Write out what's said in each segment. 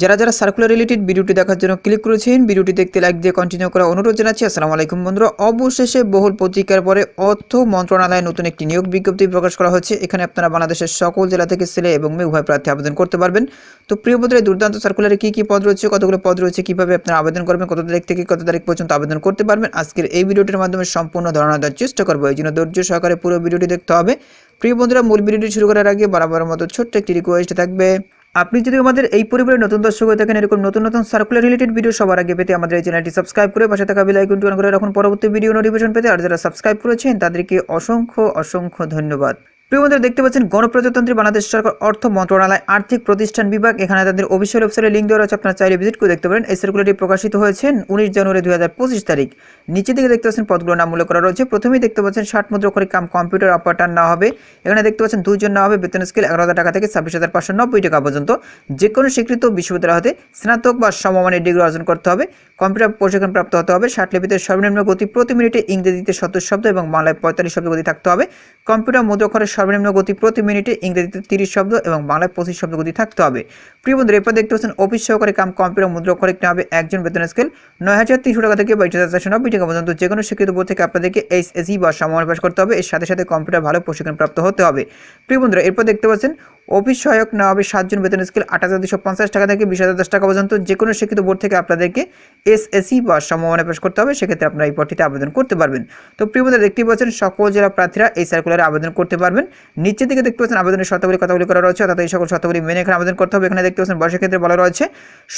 যারা যারা circular related ভিডিওটি দেখার জন্য ক্লিক করেছেন, ভিডিওটি দেখতে লাইক দিয়ে কন্টিনিউ করা অনুরোধ জানাচ্ছি। আসসালামু আলাইকুম বন্ধুরা। অবশেষে বহুল প্রতিকার পরে অর্থ মন্ত্রণালয়ে নতুন একটি নিয়োগ বিজ্ঞপ্তি প্রকাশ করা হচ্ছে। এখানে আপনারা বাংলাদেশের সকল জেলা থেকে ছেলে এবং মেয়ে উভয় প্রার্থী আবেদন করতে পারবেন। তো প্রিয় বন্ধুরা দুর্দান্ত সার্কুলারে কী কী পদ রয়েছে, কতগুলো পদ রয়েছে, কীভাবে আপনারা আবেদন করবেন, কত তারিখ থেকে কত তারিখ পর্যন্ত আবেদন করতে পারবেন, আজকের এই ভিডিওটির মাধ্যমে সম্পূর্ণ ধারণা দেওয়ার চেষ্টা করব। এই জন্য ধৈর্য সহকারে পুরো ভিডিওটি দেখতে হবে। প্রিয় বন্ধুরা, মূল ভিডিওটি শুরু করার আগে বারবার মতো ছোট্ট একটি রিকোয়েস্ট থাকবে। আপনি যদি আমাদের এই পরিবারের নতুন দর্শক হয়ে থাকেন, এরকম নতুন নতুন সার্কুলার রিলেটেড ভিডিও সবার আগে পেতে আমাদের এই চ্যানেলটি সাবস্ক্রাইব করে পাশে থাকা বেল আইকনটি অন করে রাখুন। পরবর্তী ভিডিও নোটিফিকেশন পেতে আর যারা সাবস্ক্রাইব করেছেন, তাদেরকে অসংখ্য অসংখ্য ধন্যবাদ। প্রিয় বন্ধুরা, দেখতে পাচ্ছেন, গণপ্রজাতন্ত্রী বাংলাদেশ সরকার অর্থ মন্ত্রণালয় আর্থিক প্রতিষ্ঠান বিভাগ। এখানে তাদের অফিসিয়াল ওয়েবসাইটে লিঙ্ক দেওয়া আছে আপনারা চাইলে ভিজিট করে দেখতে পারেন। এই সার্কুলারটি প্রকাশিত হয়েছে উনিশ জানুয়ারি দুই হাজার পঁচিশ তারিখ। নিচে দিকে দেখতে পাচ্ছেন পদগুলোর নাম উল্লেখ করা রয়েছে। প্রথমেই দেখতে পাচ্ছেন, ষাট মুদ্রা করে কাম কম্পিউটার অপারেটার না হবে। এখানে দেখতে পাচ্ছেন দুজন না হবে, বেতন স্কেল এগারো হাজার টাকা থেকে ছাব্বিশ হাজার পাঁচশো নব্বই টাকা পর্যন্ত। যে কোনো স্বীকৃত বিশ্ববিদ্যালয় হতে স্নাতক বা সমমানের ডিগ্রি অর্জন করতে হবে। কম্পিউটার প্রশিক্ষণ প্রাপ্ত হতে হবে। ষাট লিপিতে সর্বনিম্ন গতি প্রতি মিনিটে ইংরেজিতে সত্তর শব্দ এবং বাংলায় পঁয়তাল্লিশ শব্দ গতি থাকতে হবে। কম্পিউটার মুদ্রাক্ষরের সর্বনিম্ন গতি প্রতি মিনিটে ইংরেজিতে তিরিশ শব্দ এবং বাংলায় পঁচিশ শব্দ গতি থাকতে হবে। প্রিয় বন্ধুরা, এরপর দেখতে পাচ্ছেন অফিস সহকারে কাম কম্পিউটার মুদ্রা করে হবে একজন বেতন স্কেল নয় হাজার তিনশো টাকা থেকে বাইশ হাজার চারশো নব্বই টাকা পর্যন্ত। যে কোনো শিক্ষিত বোর্ড থেকে আপনাদেরকে এইচ এসি বা সমাবেশ করতে হবে। এর সাথে সাথে কম্পিউটার ভালো প্রশিক্ষণ প্রাপ্ত হতে হবে। প্রিয় বন্ধুরা, এরপর দেখতে পাচ্ছেন অফিস সহায়ক নেওয়া হবে সাতজন বেতন স্কেল আট হাজার দুশো পঞ্চাশ টাকা থেকে বিশ হাজার দশ টাকা পর্যন্ত। যে কোনো শিক্ষিত বোর্ড থেকে আপনাদেরকে এস এসি বা সম্ভাবনা পেশ করতে হবে, সেক্ষেত্রে আপনারা এই পদটিতে আবেদন করতে পারবেন। তো প্রিয় বন্ধুরা পাচ্ছেন সকল জেলা প্রার্থীরা এই সার্কুলারে আবেদন করতে পারবেন। নিচের দিকে দেখতে পাচ্ছেন আবেদনের শর্তাবলী কথাগুলি করা রয়েছে, অর্থাৎ এই সকল শর্তাবলী মেনে এখানে আবেদন করতে হবে। এখানে দেখতে পাচ্ছেন বয়সের ক্ষেত্রে বলা রয়েছে,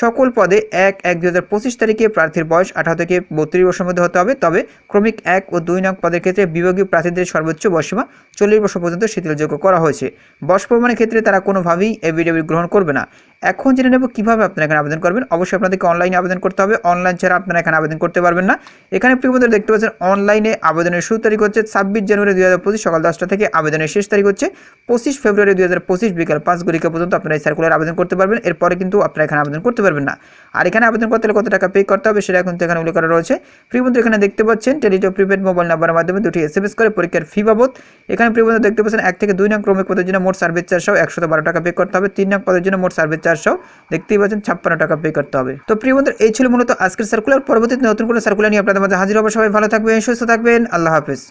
সকল পদে এক এক দুই হাজার পঁচিশ তারিখে প্রার্থীর বয়স আঠারো থেকে বত্রিশ বছর মধ্যে হতে হবে। তবে ক্রমিক এক ও দুই নং পদের ক্ষেত্রে বিভাগীয় প্রার্থীদের সর্বোচ্চ বয়সীমা চল্লিশ বছর পর্যন্ত শিথিলযোগ্য করা হয়েছে। বয়স প্রমাণের ক্ষেত্রে তারা কোনোভাবেই এভিডেভিট গ্রহণ করবে না। এখন জেনে নেব কীভাবে আপনারা এখানে আবেদন করবেন। অবশ্যই আপনাদেরকে অনলাইনে আবেদন করতে হবে। অনলাইন ছাড়া আপনারা এখানে আবেদন করতে পারবেন না। এখানে বন্ধুরা দেখতে পাচ্ছেন অনলাইনে আবেদনের শুরু তারিখ হচ্ছে ছাব্বিশ জানুয়ারি দুই হাজার পঁচিশ, সকাল দশটা থেকে আবেদনের শেষ তারিখ হচ্ছে পঁচিশ ফেব্রুয়ারি দুই হাজার পঁচিশ, বিকাল পাঁচ গরিকা পর্যন্ত আপনারা এই সার্কুলার আবেদন করতে পারবেন। এরপরে কিন্তু আপনারা এখানে আবেদন করতে পারবেন না। আর এখানে আবেদন করতে হলে কত টাকা পে করতে হবে সেটা এখন এখানে উল্লেখ করা রয়েছে। প্রিয় বন্ধু এখানে দেখতে পাচ্ছেন টেলিটো প্রিপেড মোবাইল নাম্বারের মাধ্যমে দুটি এস এম এস করে পরীক্ষার ফি বাবদ। এখানে প্রিয় বন্ধু দেখতে পাচ্ছেন, এক থেকে দুই নং ক্রমিক পদের জন্য মোট সার্ভিস চার্জ চারশো একশো বারো টাকা পে করতে হবে। তিন নং পদের জন্য মোট সার্ভিস চারশো। দেখতেই পাচ্ছেন, ছাপ্পান্ন টাকা পে করতে হবে। তো প্রিয় বন্ধু এই ছিল মূলত আজকের সার্কুলার পরবর্তীতে নতুন কোনো সার্কুলার নিয়ে আপনাদের মাঝে হাজির হবে। সবাই ভালো থাকবেন, সুস্থ থাকবেন। আল্লাহ হাফেজ।